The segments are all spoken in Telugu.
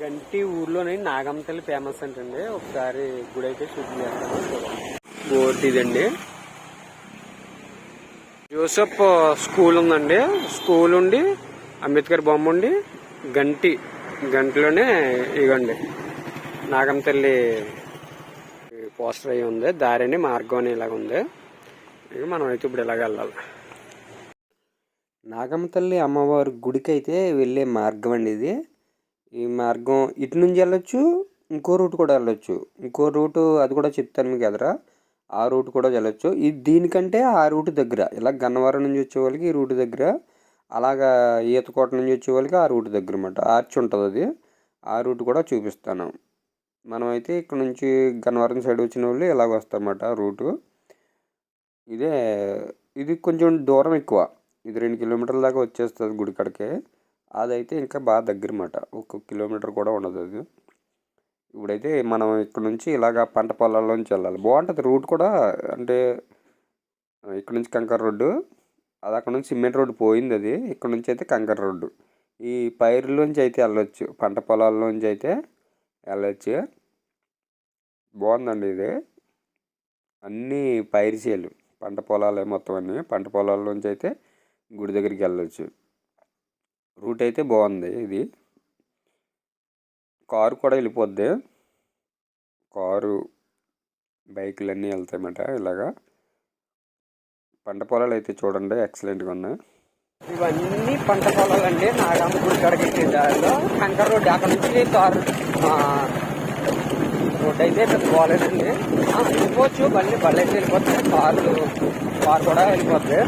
గంటి ఊర్లోని నాగంతల్లి ఫేమస్ అంటండి. ఒకసారి గుడి అయితే షూటింగ్ చేస్తాను బోర్డు ఇదండి. జోసెఫ్ స్కూల్ ఉందండి. స్కూల్ ఉండి అంబేద్కర్ బొమ్మ ఉండి గంటి గంటిలోనే ఇగండి. నాగంతల్లి పోస్టర్ అయి ఉంది. దారిని మార్గం అని ఇలాగ ఉంది. ఇక మనం అయితే ఇప్పుడు ఇలాగ వెళ్ళాలి. నాగమతల్లి అమ్మవారి గుడికి అయితే వెళ్ళే మార్గం అండి ఇది. ఈ మార్గం ఇటు నుంచి వెళ్ళొచ్చు ఇంకో రూట్ కూడా వెళ్ళొచ్చు. ఇంకో రూటు అది కూడా చెప్తాను మీకు ఎదరా. ఆ రూట్ కూడా వెళ్ళొచ్చు. ఇది దీనికంటే ఆ రూట్ దగ్గర ఇలా గన్నవరం నుంచి వచ్చే వాళ్ళకి ఈ రూట్ దగ్గర అలాగా ఈతకోట నుంచి వచ్చే వాళ్ళకి ఆ రూట్ దగ్గర అనమాట ఆర్చ్ ఉంటుంది అది. ఆ రూట్ కూడా చూపిస్తాను. మనమైతే ఇక్కడ నుంచి గన్నవరం సైడ్ వచ్చిన వాళ్ళు ఇలాగ వస్తారన్నమాట రూటు. ఇదే ఇది కొంచెం దూరం ఎక్కువ. ఇది రెండు కిలోమీటర్ల దాకా వచ్చేస్తుంది గుడి కాడికి అదైతే ఇంకా బాగా దగ్గర మాట ఒక కిలోమీటర్ కూడా ఉండదు అది. ఇప్పుడైతే మనం ఇక్కడ నుంచి ఇలాగ పంట పొలాల్లోంచి వెళ్ళాలి. బాగుంటుంది రూట్ కూడా. అంటే ఇక్కడ నుంచి కంకర్ రోడ్డు అది అక్కడ నుంచి సిమెంట్ రోడ్డు పోయింది అది. ఇక్కడ నుంచి అయితే కంకర్ రోడ్డు. ఈ పైరులోంచి అయితే వెళ్ళొచ్చు. పంట పొలాల్లోంచి అయితే వెళ్ళొచ్చు. బాగుందండి ఇది. అన్నీ పైరుసేలు పంట పొలాలే మొత్తం అన్నీ. పంట పొలాల్లోంచి అయితే గుడి దగ్గరికి వెళ్ళొచ్చు. రూట్ అయితే బాగుంది ఇది. కారు కూడా వెళ్ళిపోద్ది. కారు బైకులు అన్నీ వెళ్తాయన్నమాట ఇలాగా. పంట పొలాలు అయితే చూడండి ఎక్సలెంట్గా ఉన్నాయి. ఇవన్నీ పంట పొలాలండి. అండి గుడి కాడికి దారిలో కంకర్ రోడ్డు. అక్కడ నుంచి కారు రోడ్డు అయితే పెద్ద బాగాలేదండి వెళ్ళిపోవచ్చు. బండి బళ్ళు అయితే వెళ్ళిపోతుంది. కార్లు కారు కూడా వెళ్ళిపోద్ది.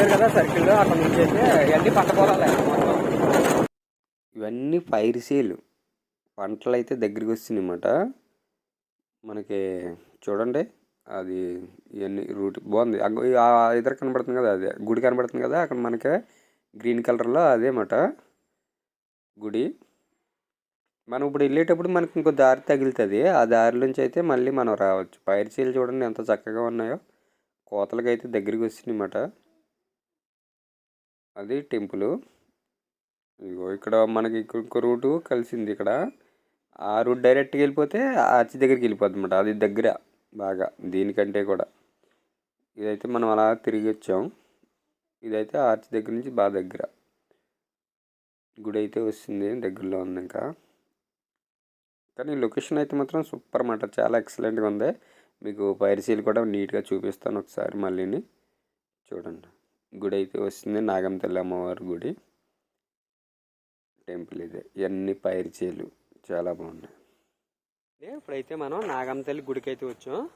చూసారు కదా సర్కిల్ అక్కడ నుంచి అయితే ఇవన్నీ పంట పొలాలే. ఇవన్నీ ఇవన్నీ పైరుసీలు పంటలు అయితే దగ్గరికి వస్తున్నాయి అన్నమాట మనకి చూడండి అది ఇవన్నీ రూట్ బాగుంది. ఇద్దరు కనబడుతుంది కదా అదే గుడి కనబడుతుంది కదా అక్కడ మనకి గ్రీన్ కలర్లో అదేమాట గుడి. మనం ఇప్పుడు వెళ్ళేటప్పుడు మనకి ఇంకో దారి తగులుతుంది. ఆ దారి నుంచి అయితే మళ్ళీ మనం రావచ్చు. పైరుసీలు చూడండి ఎంత చక్కగా ఉన్నాయో. కోతలకి అయితే దగ్గరికి వచ్చినాయి అన్నమాట అది టెంపుల్. ఇగో ఇక్కడ మనకి ఇంకొక రూటు కలిసింది ఇక్కడ. ఆ రూట్ డైరెక్ట్గా వెళ్ళిపోతే ఆర్చి దగ్గరికి వెళ్ళిపోద్ది అనమాట అది దగ్గర బాగా దీనికంటే కూడా. ఇదైతే మనం అలా తిరిగి వచ్చాం. ఇదైతే ఆర్చి దగ్గర నుంచి బాగా దగ్గర. గుడి అయితే వస్తుంది దగ్గరలో ఉంది ఇంకా. కానీ లొకేషన్ అయితే మాత్రం సూపర్ అన్నమాట. చాలా ఎక్సలెంట్గా ఉంది. మీకు పైరసీలు కూడా నీట్గా చూపిస్తాను ఒకసారి మళ్ళీని. చూడండి. గుడి అయితే వస్తుంది. నాగంతల్లి అమ్మవారి గుడి. టెంపుల్ ఇదే. ఇవన్నీ పైరుచేలు. చాలా బాగున్నాయి. ఇప్పుడైతే మనం నాగంతల్లి గుడికి అయితే వచ్చాం.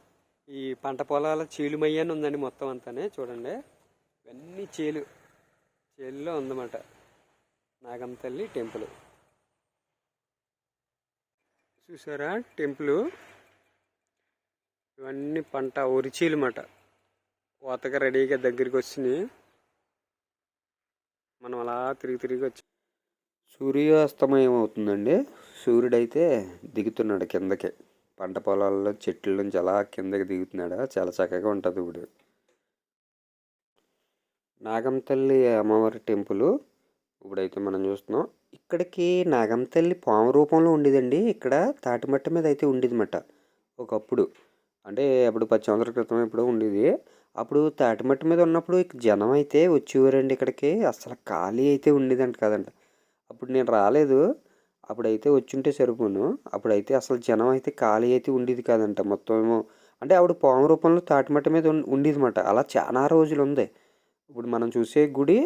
ఈ పంట పొలాల చీలుమయ్యని ఉందండి మొత్తం అంతానే. చూడండి. ఇవన్నీ చేలు. చేలులో ఉందన్నమాట. నాగంతల్లి టెంపుల్. చూసారా? టెంపుల్. ఇవన్నీ పంట ఒరిచీలు మాట కోతగా రెడీగా దగ్గరికి వచ్చినాయి మనం అలా తిరిగి తిరిగి వచ్చి సూర్యాస్తమయం అవుతుందండి సూర్యుడైతే దిగుతున్నాడు కిందకి. పంట పొలాల్లో చెట్ల నుంచి అలా కిందకి దిగుతున్నాడు. చాలా చక్కగా ఉంటుంది ఇప్పుడు నాగంతల్లి అమ్మవారి టెంపుల్ ఇప్పుడైతే మనం చూస్తున్నాం. ఇక్కడికి నాగంతల్లి పాము రూపంలో ఉండేదండి. ఇక్కడ తాటిమట్ట మీద అయితే ఉండేదిన్నమాట. ఒకప్పుడు. అంటే అప్పుడు పది సంవత్సరాల క్రితం ఎప్పుడో ఉండేది. అప్పుడు తాటిమట్ట మీద ఉన్నప్పుడు జనం అయితే వచ్చేవారండి ఇక్కడికి. అసలు ఖాళీ అయితే ఉండేదంట కదంట. అప్పుడు నేను రాలేదు. అప్పుడైతే వచ్చుంటే సరిపోను. అప్పుడైతే అసలు జనం అయితే ఖాళీ అయితే ఉండేది కాదంట. మొత్తం ఏమో అంటే ఆవిడ పాము రూపంలో తాటిమట్ట మీద ఉండేది మాట అలా చాలా రోజులు ఉంది. ఇప్పుడు మనం చూసే గుడి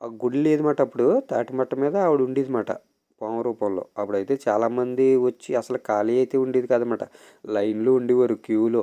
ఆ గుడి లేదన్నమాట అప్పుడు. తాటిమట్ట మీద ఆవిడ ఉండేది మాట పాము రూపంలో. అప్పుడైతే చాలామంది వచ్చి అసలు ఖాళీ అయితే ఉండేది కాదన్నమాట. లైన్లో ఉండేవారు క్యూలో.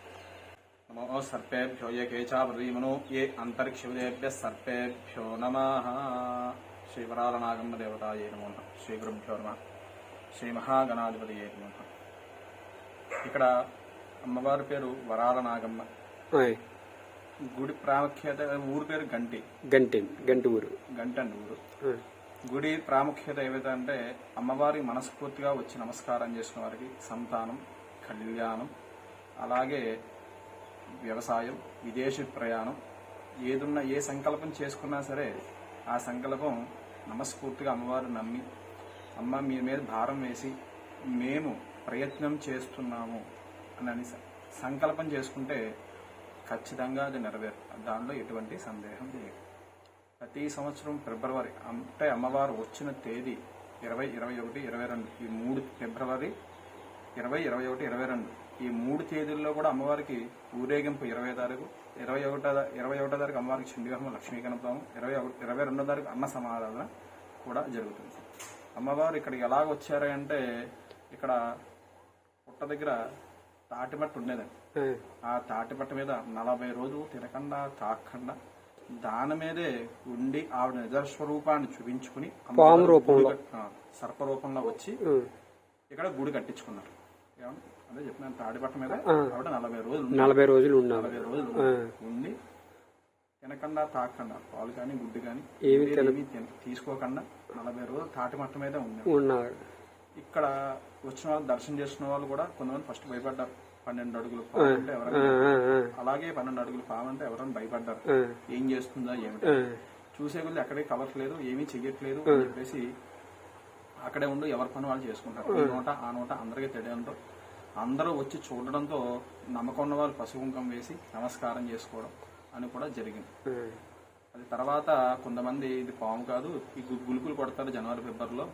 నమో సర్పేభ్యో ఏ కేచాబ్రీమను ఏ అంతరిక్షవిదేభ్య సర్పేభ్యో నమ శ్రీవరాలనాగమ్మ ఏ నమో శ్రీ గురుభ్యో నమ శ్రీ మహాగణాధిపతి ఏ నమో ఇక్కడ అమ్మవారి పేరు వరాలనాగమ్మ. గుడి ప్రాముఖ్యత ఊరు పేరు గంటి. గంటి గంటి ఊరు గంటండి ఊరు గుడి ప్రాముఖ్యత ఏవైతే అంటే అమ్మవారి మనస్ఫూర్తిగా వచ్చి నమస్కారం చేసిన వారికి సంతానం కళ్యాణం అలాగే వ్యవసాయం విదేశీ ప్రయాణం ఏదున్నా ఏ సంకల్పం చేసుకున్నా సరే ఆ సంకల్పం నమస్ఫూర్తిగా అమ్మవారు నమ్మి అమ్మ మీ మీద భారం వేసి మేము ప్రయత్నం చేస్తున్నాము అని సంకల్పం చేసుకుంటే ఖచ్చితంగా అది నెరవేరు. దానిలో ఎటువంటి సందేహం లేదు. ప్రతి సంవత్సరం ఫిబ్రవరి అంటే అమ్మవారు వచ్చిన తేదీ ఇరవై ఇరవై ఒకటి ఇరవై రెండు ఈ మూడు ఫిబ్రవరి ఇరవై ఇరవై ఒకటి ఇరవై రెండు. ఈ మూడు తేదీల్లో కూడా అమ్మవారికి ఊరేగింపు ఇరవై తారీఖు ఇరవై ఒకటో ఇరవై ఒకటో తారీఖు అమ్మవారికి చండీహోమం లక్ష్మీ కనపం ఇరవై ఇరవై రెండో తారీఖు అన్న సమారాధన కూడా జరుగుతుంది అమ్మవారు ఇక్కడికి ఎలాగ వచ్చారంటే ఇక్కడ పుట్ట దగ్గర తాటిమట్టు ఉండేదండి ఆ. తాటిపట్ట మీద నలభై రోజులు తినకుండా తాకుండా దాని మీదే ఉండి ఆవిడ నిజస్వరూపాన్ని చూపించుకుని పాము రూపంలో. సర్ప రూపంలో వచ్చి. ఇక్కడ గుడి కట్టించుకున్నారు? అదే చెప్పినాను తాడిపట్ట మీద. ఆవిడ నలభై రోజులు. నలభై రోజులు ఉన్నారు నలభై రోజులు ఆ. ఉండి తినకుండా తాకుండా పాలు కానీ గుడ్డు కానీ ఏమీ తీసుకోకుండా నలభై రోజులు తాటిమట్ట మీదే ఉన్నారు ఇక్కడ వచ్చిన వాళ్ళు దర్శనం చేసుకున్న వాళ్ళు కూడా కొంతమంది ఫస్ట్ భయపడ్డారు. పన్నెండు అడుగులు పాము అంటే ఎవరైనా అలాగే పన్నెండు అడుగులు పాము అంటే ఎవరైనా భయపడ్డారు. ఏం చేస్తుందా ఏమిటి. చూసే కొద్ది అక్కడే కలవట్లేదు ఏమీ చెయ్యట్లేదు అని చెప్పేసి అక్కడే ఉండి ఎవరి పని వాళ్ళు చేసుకుంటారు. ఈ నోట ఆ నోట అందరికీ తెలియడంతో అందరూ వచ్చి చూడడంతో నమ్మకం ఉన్న వాళ్ళు పసుపు కుంకం వేసి నమస్కారం చేసుకోవడం అని కూడా జరిగింది. అది తర్వాత కొంతమంది ఇది పాము కాదు ఈ గులుకులు కొడతారు జనవరి ఫిబ్రవరిలో.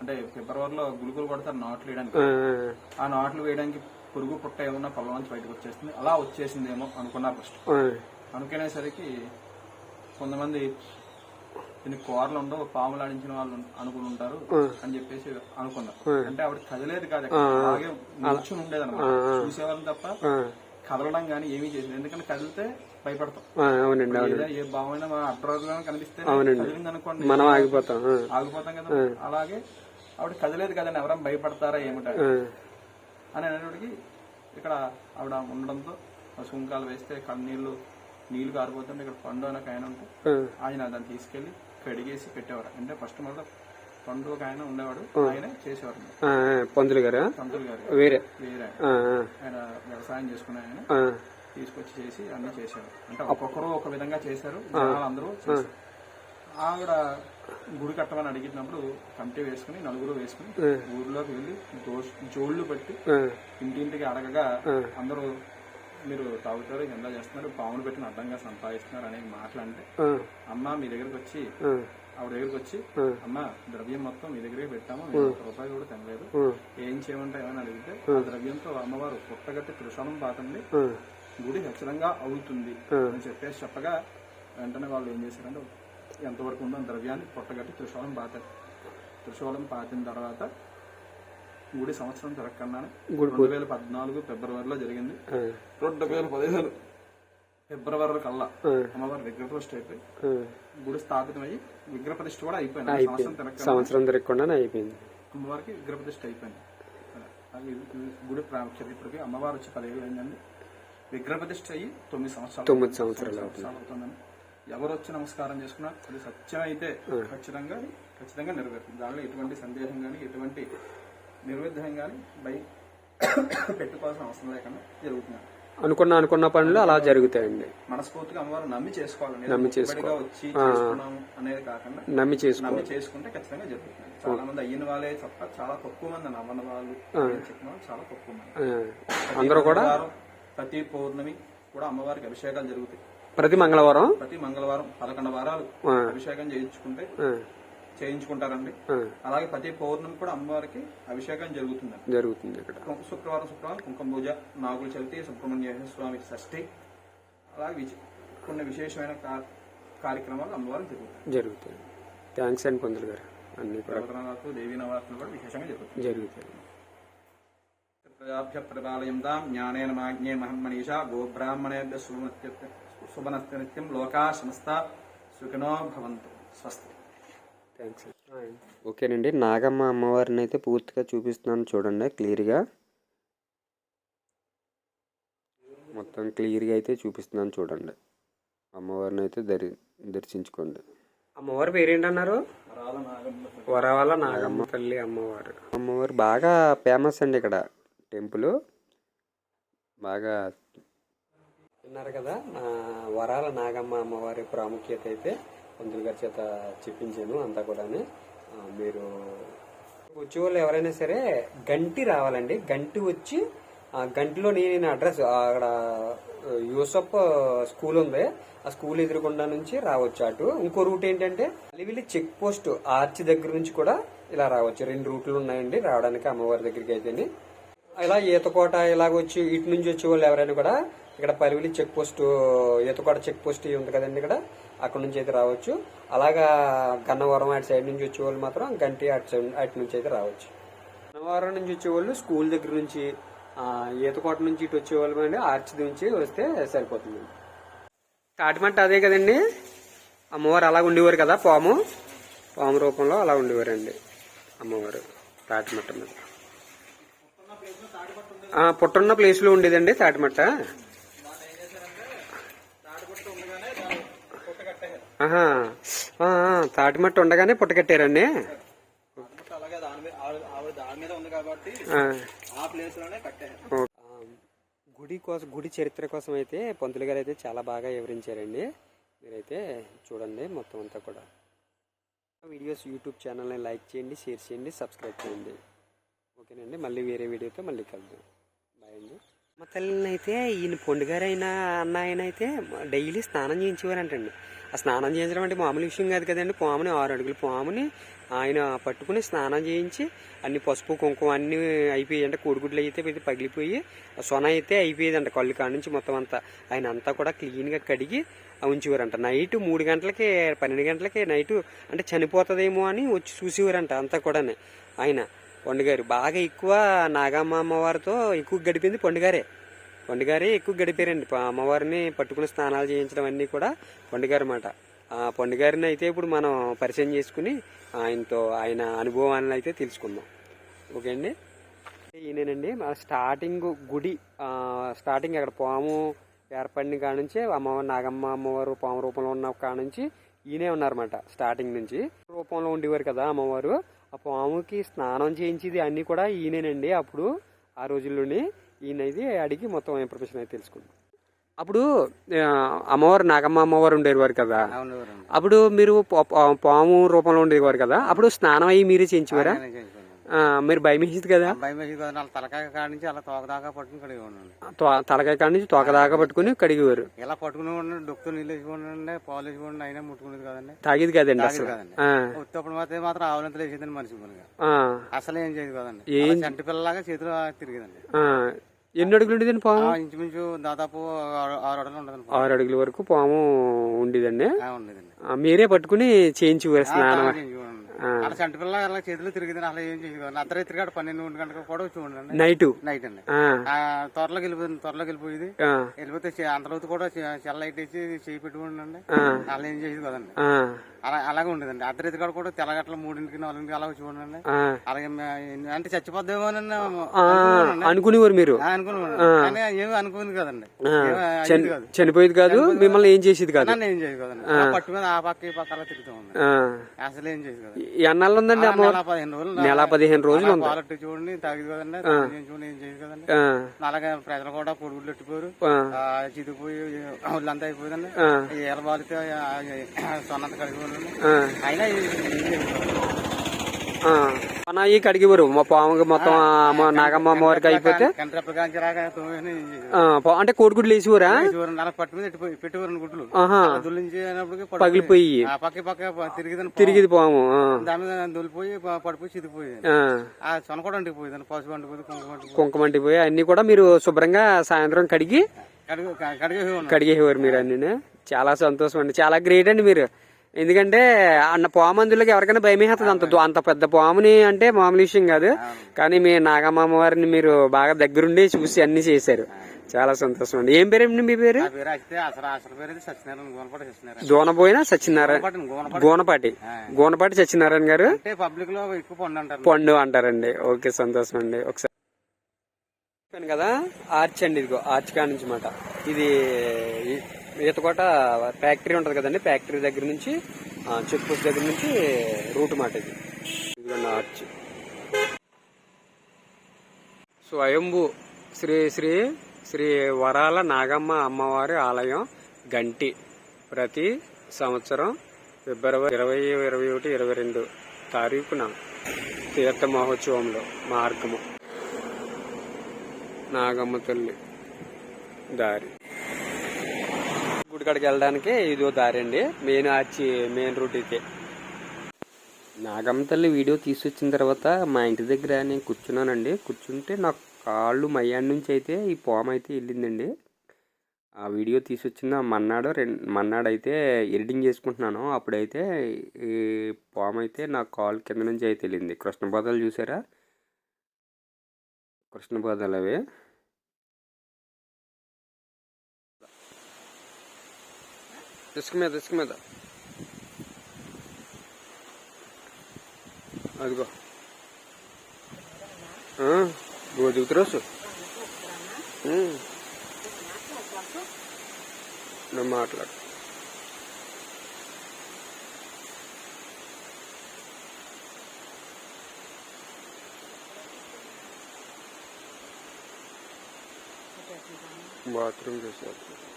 అంటే ఫిబ్రవరిలో గులుకులు కొడతారు నాట్లు వేయడానికి ఆ. నాట్లు వేయడానికి పురుగు పుట్ట ఏమన్నా పొలం నుంచి బయటకు వచ్చేస్తుంది అలా వచ్చేసిందేమో అనుకున్నారు ఫస్ట్. అనుకునేసరికి కొంతమంది దీనికి కూరలు ఉండవు పాములు ఆడించిన వాళ్ళు అనుకుని ఉంటారు అని చెప్పేసి అనుకున్నారు అంటే ఆవిడ కదలేదు కాదు. అలాగే నిల్చుని ఉండేది అనమాట చూసేవాళ్ళని తప్ప. కదలడం కానీ ఏమీ చేసేది ఎందుకంటే కదిలితే భయపడతాం. ఏ భావమైనా మన అడ్డరోజుగా కనిపిస్తే కదిలింది అనుకోండి మనం ఆగిపోతాం. ఆగిపోతాం కదా. అలాగే ఆవిడ కదలేదు కదండి ఎవరైనా భయపడతారా ఏమిటా. అని అనేటప్పటికి ఇక్కడ ఆవిడ ఉండడంతో సుంకాలు వేస్తే కన్నీళ్ళు నీళ్ళు కారిపోతుంటే ఇక్కడ పండు అని ఒక ఆయన ఉంటే. ఆయన దాన్ని తీసుకెళ్ళి కడిగేసి పెట్టేవారు. అంటే ఫస్ట్ మొదట పండు ఒక ఆయన ఉండేవాడు. ఆయన చేసేవారు. పంతులు గారా? పంతులు గారు. వేరే? వేరే. ఆయన వ్యవసాయం చేసుకునే ఆయన. తీసుకొచ్చి చేసి అన్ని చేశారు అంటే ఒక్కొక్కరు ఒక విధంగా చేశారు. అందరూ ఆవిడ గుడి కట్టమని అడిగినప్పుడు కమిటీ వేసుకుని నలుగురు వేసుకుని ఊర్లోకి వెళ్ళి జోళ్ళు పెట్టి. ఇంటింటికి అడగగా అందరూ మీరు తాగుతారు ఎంత చేస్తున్నారు పాములు పెట్టిన అడ్డంగా సంపాదిస్తున్నారు అనే మాటలంటే ఆ. అమ్మ మీ దగ్గరికి వచ్చి. ఆవిడ దగ్గరికి వచ్చి అమ్మ ద్రవ్యం మొత్తం మీ దగ్గరే పెట్టాము ఒక్క రూపాయి కూడా తినలేదు. ఏం చేయమంటే ఏమని అడిగితే ఆ ద్రవ్యంతో అమ్మవారు పుట్టగట్టి త్రిశూలం పాతండి. గుడి ఖచ్చితంగా అవుతుంది అని చెప్పేసి చెప్పగా వెంటనే వాళ్ళు ఏం చేశారంటే ఎంతవరకు ఉందో ద్రవ్యాన్ని పుట్టగట్టి త్రిశూలం పాతారు త్రిశూలం పాతిన తర్వాత గుడి సంవత్సరం తిరగకుండానే రెండు వేల పద్నాలుగు ఫిబ్రవరిలో జరిగింది. రెండు వేల పదిహేను ఫిబ్రవరి కల్లా అమ్మవారి విగ్రహ ప్రతిష్ఠ అయిపోయి. గుడి స్థాపితమయ్యి విగ్రహ ప్రతిష్ఠ కూడా అయిపోయింది. సంవత్సరం తిరగకుండా అయిపోయింది. అమ్మవారికి విగ్రహ ప్రతిష్ఠ అయిపోయింది. అది గుడి ప్రాముఖ్యత ఇప్పటికి అమ్మవారు వచ్చి పదిహేడు అయిందండి. విగ్రహ ప్రతిష్ఠ అయ్యి తొమ్మిది సంవత్సరాలు తొమ్మిది సంవత్సరాలు సంవత్సరాలు అవుతుందని ఎవరు వచ్చి నమస్కారం చేసుకున్నా అది సత్యం అయితే ఖచ్చితంగా ఖచ్చితంగా నెరవేరుతుంది. దానిలో ఎటువంటి సందేహం కానీ ఎటువంటి నిర్విధ్యం కానీ బై పెట్టుకోవాల్సిన అవసరం లేకుండా జరుగుతుంది అనుకున్న అనుకున్న పనులు అలా జరుగుతాయండి. మనస్ఫూర్తిగా అమ్మవారు నమ్మి చేసుకోవాలండి నమ్మి వచ్చి అనేది కాకుండా నమ్మి చేసుకో నమ్మి చేసుకుంటే ఖచ్చితంగా జరుగుతుంది. చాలా మంది అయిన వాళ్ళే తప్ప చాలా తక్కువ మంది నమ్మని వాళ్ళు చెప్పిన చాలా తక్కువ మంది. అందరూ కూడా? ప్రతి పౌర్ణమి కూడా అమ్మవారికి అభిషేకాలు జరుగుతాయి. ప్రతి మంగళవారం? ప్రతి మంగళవారం పదకొండు వారాలు. అభిషేకం చేయించుకుంటే. చేయించుకుంటారండి. అలాగే ప్రతి పౌర్ణమి కూడా అమ్మవారికి అభిషేకం జరుగుతుందండి జరుగుతుంది ఇక్కడ. కుంకు- శుక్రవారం శుక్రవారం కుంకుమ పూజ నాగుల చవితి సుబ్రహ్మణ్య స్వామి షష్ఠి అలాగే కొన్ని విశేషమైన కార్యక్రమాలు అమ్మవారికి జరుగుతాయి. జరుగుతుంది థ్యాంక్స్ అండి పంతులు గారు. అన్ని దేవీ నవరాత్రులు కూడా విశేషంగా జరుగుతాయి. జరుగుతాయి. ప్రజాభ్య ప్రబాలయం దాం జ్ఞానేన మాజ్ఞే మహమ్మనీషా గోబ్రాహ్మణేభ్య శుభనత్య నిత్యం లోకా సమస్త సుఖినో భవంతు. స్వస్తి. థ్యాంక్స్ ఓకేనండి నాగమ్మ అమ్మవారిని అయితే పూర్తిగా చూపిస్తున్నాను చూడండి క్లియర్గా. మొత్తం క్లియర్గా అయితే చూపిస్తున్నాను చూడండి. అమ్మవారిని అయితే దరి దర్శించుకోండి. అమ్మవారి పేరేంటన్నారు? వరవల నాగమ్మ తల్లి అమ్మవారు. అమ్మవారు బాగా ఫేమస్ అండి ఇక్కడ టెంపుల్. బాగా విన్నారు కదా వరాల నాగమ్మ అమ్మవారి ప్రాముఖ్యత అయితే. పంతులు గారి చేత చెప్పించాను అంతా కూడా మీరు వచ్చే వాళ్ళు ఎవరైనా సరే గంటి రావాలండి. గంటి వచ్చి ఆ గంటిలో నేను అడ్రస్ అక్కడ యూసఫ్ స్కూల్ ఉంది. ఆ స్కూల్ ఎదురుకుండా నుంచి రావచ్చు అటు. ఇంకో రూట్ ఏంటంటే అలివిలి చెక్ పోస్ట్ ఆర్చ్ దగ్గర నుంచి కూడా ఇలా రావచ్చు. రెండు రూట్లు ఉన్నాయండి రావడానికి అమ్మవారి దగ్గరికి అయితే ఇలా ఈతకోట ఇలాగ వచ్చి ఇటు నుంచి వచ్చే వాళ్ళు ఎవరైనా కూడా ఇక్కడ Palivili check post Eethakota check post ఉంది కదండి ఇక్కడ. అక్కడ నుంచి అయితే రావచ్చు. అలాగా గన్నవరం అటు సైడ్ నుంచి వచ్చే వాళ్ళు మాత్రం గంటి అటు సైడ్ అటు నుంచి అయితే రావచ్చు. గన్నవరం నుంచి వచ్చే వాళ్ళు స్కూల్ దగ్గర నుంచి ఈతకోట నుంచి ఇటు వచ్చే వాళ్ళు అండి ఆర్చ్ నుంచి వస్తే సరిపోతుంది. తాటిమంట అదే కదండి. అమ్మవారు అలా ఉండేవారు కదా పాము. పాము రూపంలో అలా ఉండేవారండి అమ్మవారు తాటిమట్ట మీద. పుట్టున్న ప్లేస్లో ఉండేదండి తాటిమట్ట ఆహా ఆ, ఆ, తాటిమట్ట ఉండగానే పుట్ట కట్టారండి అలాగే దాని మీద ఆవిడ- ఆవిడ దాని మీద ఉంది కాబట్టి ఆ, ఆ ప్లేస్ తాటి మట్టి ఉండగానే పుట్టకట్టారండి గుడి కోసం గుడి చరిత్ర కోసం అయితే పంతులు గారు అయితే చాలా బాగా వివరించారండి. మీరైతే చూడండి మొత్తం అంతా కూడా. వీడియోస్ యూట్యూబ్ ఛానల్ని లైక్ చేయండి షేర్ చేయండి సబ్స్క్రైబ్ చేయండి. ఓకేనండి మళ్ళీ వేరే వీడియోతో మళ్ళీ కలుద్దాం. బాయ్ అండి. మా తల్లిని అయితే ఈయన పొండుగారైన అన్న ఆయన అయితే డైలీ స్నానం చేయించేవారంటండి. స్నానం చేయించడం అంటే మామూలు విషయం కాదు కదండి. పాముని ఆరు అడుగులు పాముని ఆయన పట్టుకుని స్నానం చేయించి అన్ని పసుపు కుంకుమ అన్ని అయిపోయాయి. అంటే కోడిగుడ్లు అయితే పగిలిపోయి సొన అయితే అయిపోయేదంట కళ్ళు కాడ నుంచి మొత్తం అంతా. ఆయన అంతా కూడా క్లీన్గా కడిగి ఉంచేవారంట. నైట్ మూడు గంటలకి పన్నెండు గంటలకి నైట్ అంటే చనిపోతుందేమో అని వచ్చి చూసేవారంట అంతా కూడా ఆయన. పండుగారు. బాగా ఎక్కువ నాగమ్మ అమ్మవారితో ఎక్కువ గడిపింది పండుగారే. పండుగారే ఎక్కువ గడిపారండి. అమ్మవారిని పట్టుకుని స్నానాలు చేయించడం అన్నీ కూడా పండుగారు అన్నమాట ఆ పండుగారిని అయితే ఇప్పుడు మనం పరిచయం చేసుకుని ఆయనతో ఆయన అనుభవాలను అయితే తెలుసుకుందాం. ఓకే అండి? ఈయనేనండి. మన స్టార్టింగ్ గుడి స్టార్టింగ్ అక్కడ పాము ఏర్పడిన కాడ నుంచి అమ్మవారి నాగమ్మ అమ్మవారు పాము రూపంలో ఉన్న కాడ నుంచి ఈయనే ఉన్నారన్నమాట స్టార్టింగ్ నుంచి. రూపంలో ఉండేవారు కదా అమ్మవారు. ఆ పాముకి స్నానం చేయించేది అన్నీ కూడా ఈయనేనండి అప్పుడు ఆ రోజుల్లోనే. ఈయన ఇది అడిగి మొత్తం ఇన్ఫర్మేషన్ అయితే తెలుసుకుందాం. అప్పుడు అమ్మవారు నాగమ్మ అమ్మవారు ఉండేవారు కదా? అప్పుడు మీరు పాము రూపంలో ఉండేవారు కదా? అప్పుడు స్నానం అయ్యి మీరే చేయించేవారా? మీరు భయం వేసేది కదా? తలకాయ కాడ నుంచి అలా తోక దాకా పట్టుకుని కడిగి ఉండండి తో- తలకాయ కాడ నుంచి తోక దాకా పట్టుకుని కడిగేవారు. ఇలా పట్టుకుని డొక్కు నీళ్ళు వేసి ఉండండి పాలు వేసి ఉండండి అయినా ముట్టుకునేది కదండి. తాగేది కదండి అసలు? ఉత్తప్పుడు మాత్రం మాత్రం ఆవులంతలు వేసేదండి మనిషి అసలు ఏం చేయదు కదండి. ఏం- చంటి పిల్లలాగా చేతులు తిరిగేదండి. ఎన్ని అడుగులు ఉండేదండి పాము? ఇంచుమించు దాదాపు ఆరు అడుగులు ఉండదండి ఆరు అడుగుల వరకు పాము ఉండేదండి. మీరే పట్టుకుని చేయించేవారు స్నానం చూడండి. అలా చంటి పిల్ల అలా చేతులు తిరిగేదండి అలా ఏం చేయదు అర్ధరాత్రి కాడ పన్నెండు గంటలకు కూడా వచ్చి ఉండండి నైటు. నైట్ అండి. త్వరలోకి వెళ్ళిపోయింది త్వరలోకి వెళ్ళిపోయేది వెళ్ళిపోతే అంతలోతు కూడా చెల్ల లైట్ వేసి చేయి పెట్టుకుండండి ఆ, అలా ఏం చేసేది కదండి. అలా అలాగే ఉండేదండి. అర్ధరాత్రి కాడ కూడా తెల్లగట్ల మూడింటికి నాలుగింటికి అలా వచ్చి ఉండండి ఆ. అలాగే అంటే చచ్చిపోద్దేమో అని ఆ, అనుకునేవారు మీరు? అనుకున్నాను కానీ ఏమీ అనుకుంది కదండి. కాదు. చనిపోయేది కాదు మిమ్మల్ని ఏం చేసేది కాదు. ఏం చేయదు కదండి. ఆ. పట్టు మీద ఆ పక్క ఈ పక్క అలా తిరుగుతూ ఉంది. అసలు ఏం చేయదు కదండి ఈ ఎన్నాళ్ళు ఉందండి నెల పదిహేను రోజులు నెల పదిహేను రోజులు ఉంది. పాలట్టు చూడండి తాగింది కదండి. చూడండి ఏం చేయదు కదండి. అలాగే ప్రజలు కూడా పొడుగులు ఎట్టిపోయారు ఆ, చితిపోయి ఒళ్ళంతా అయిపోయిందండి. ఆ, ఈ ఎలబాలితే సొన్నంత కలిగి మన ఈ కడిగివారు మా పాము మొత్తం నాగమ్మ అమ్మవారికి అయిపోతే? అంటే కోడిగుడ్లు దుల్లించి అయినప్పటికీ పగిలిపోయి. తిరిగిది పాము దొలిపోయి పడిపోయి అంటిపోయింది పసుపు అంటిపోయింది కుంకుమ అంటిపోయింది కుంకుమ అంటిపోయి అన్ని కూడా మీరు శుభ్రంగా సాయంత్రం కడిగి కడిగి కడిగేవారు మీరు అన్ని చాలా సంతోషం అండి. చాలా గ్రేట్ అండి మీరు. ఎందుకంటే అన్న పాము అందులోకి ఎవరికైనా భయమేస్తుంది అంత అంత పెద్ద పాముని అంటే మామూలు విషయం కాదు. కానీ మీ నాగమ్మ అమ్మవారిని మీరు బాగా దగ్గరుండి చూసి అన్ని చేశారు. చాలా సంతోషం అండి. ఏం పేరండి మీ పేరు? పేరు పేరు దోనబోయిన సత్యనారాయణ గోనపాటి గోనపాటి సత్యనారాయణ గారు? పబ్లిక్లో పండు అంటారు. పండు అంటారండి. ఓకే సంతోషం అండి. ఒకసారి కదా ఆర్చ్ అండి ఇదిగో ఆర్చ్ కాడ నుంచి మాట. ఇది ఈతకోట ఫ్యాక్టరీ ఉంటది కదండి ఫ్యాక్టరీ దగ్గర నుంచి చెక్ పోస్ట్ దగ్గర నుంచి రూట్ మాట ఇది. ఇదిగోండి ఆర్చ్ శ్రీ శ్రీ శ్రీ వరాల నాగమ్మ అమ్మవారి ఆలయం గంటి ప్రతి సంవత్సరం ఫిబ్రవరి ఇరవై ఇరవై ఒకటి ఇరవై రెండు తారీఖున తీర్థ మహోత్సవంలో మార్గము. నాగమ్మ తల్లి దారి. గుడికాడికి వెళ్ళడానికి ఇదో దారి అండి. మెయిన్ ఆర్చి మెయిన్ రూట్ అయితే నాగమ్మ తల్లి వీడియో తీసుకొచ్చిన తర్వాత మా ఇంటి దగ్గర నేను కూర్చున్నానండి. కూర్చుంటే నాకు కాళ్ళు మయ్యాడి నుంచి అయితే ఈ పాము అయితే వెళ్ళిందండి. ఆ వీడియో తీసుకొచ్చిన మన్నాడు రెండు మన్నాడు అయితే ఎడిటింగ్ చేసుకుంటున్నాను. అప్పుడైతే ఈ పాము అయితే నా కాల్ కింద నుంచి అయితే వెళ్ళింది. కృష్ణపాదాలు చూసారా? కృష్ణపాదాలు అవి. ఇసుక మీద ఇసుక మీద. అదిగో. దిగుతురోసు నువ్వు మాట్లాడు. బాత్రూమ్ చేశారు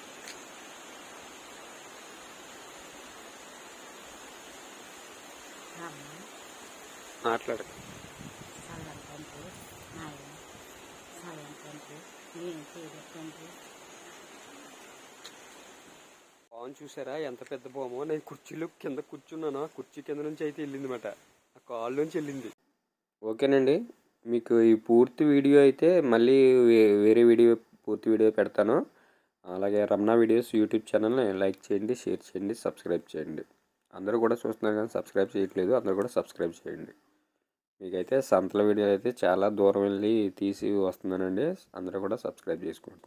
మాట్లాడు సల్లం తండ్రి నాయన సల్లం తండ్రి నేను చేయదు తండ్రి పాము చూసారా? ఎంత పెద్ద పాము నేను కుర్చీలో కింద కూర్చున్నాను. ఆ కుర్చీ కింద నుంచి అయితే వెళ్ళింది మాట ఆ కాల్ నుంచి వెళ్ళింది. ఓకేనండి. మీకు ఈ పూర్తి వీడియో అయితే మళ్ళీ వేరే వీడియో పూర్తి వీడియో పెడతాను. అలాగే రమణ వీడియోస్ యూట్యూబ్ ఛానల్ని లైక్ చేయండి షేర్ చేయండి సబ్స్క్రైబ్ చేయండి. అందరూ కూడా చూస్తున్నారు కానీ సబ్స్క్రైబ్ చేయట్లేదు. అందరూ కూడా సబ్స్క్రైబ్ చేయండి. మీకైతే సంతల వీడియో అయితే చాలా దూరం వెళ్ళి తీసి వస్తున్నానండి. అందరూ కూడా సబ్స్క్రైబ్ చేసుకోండి.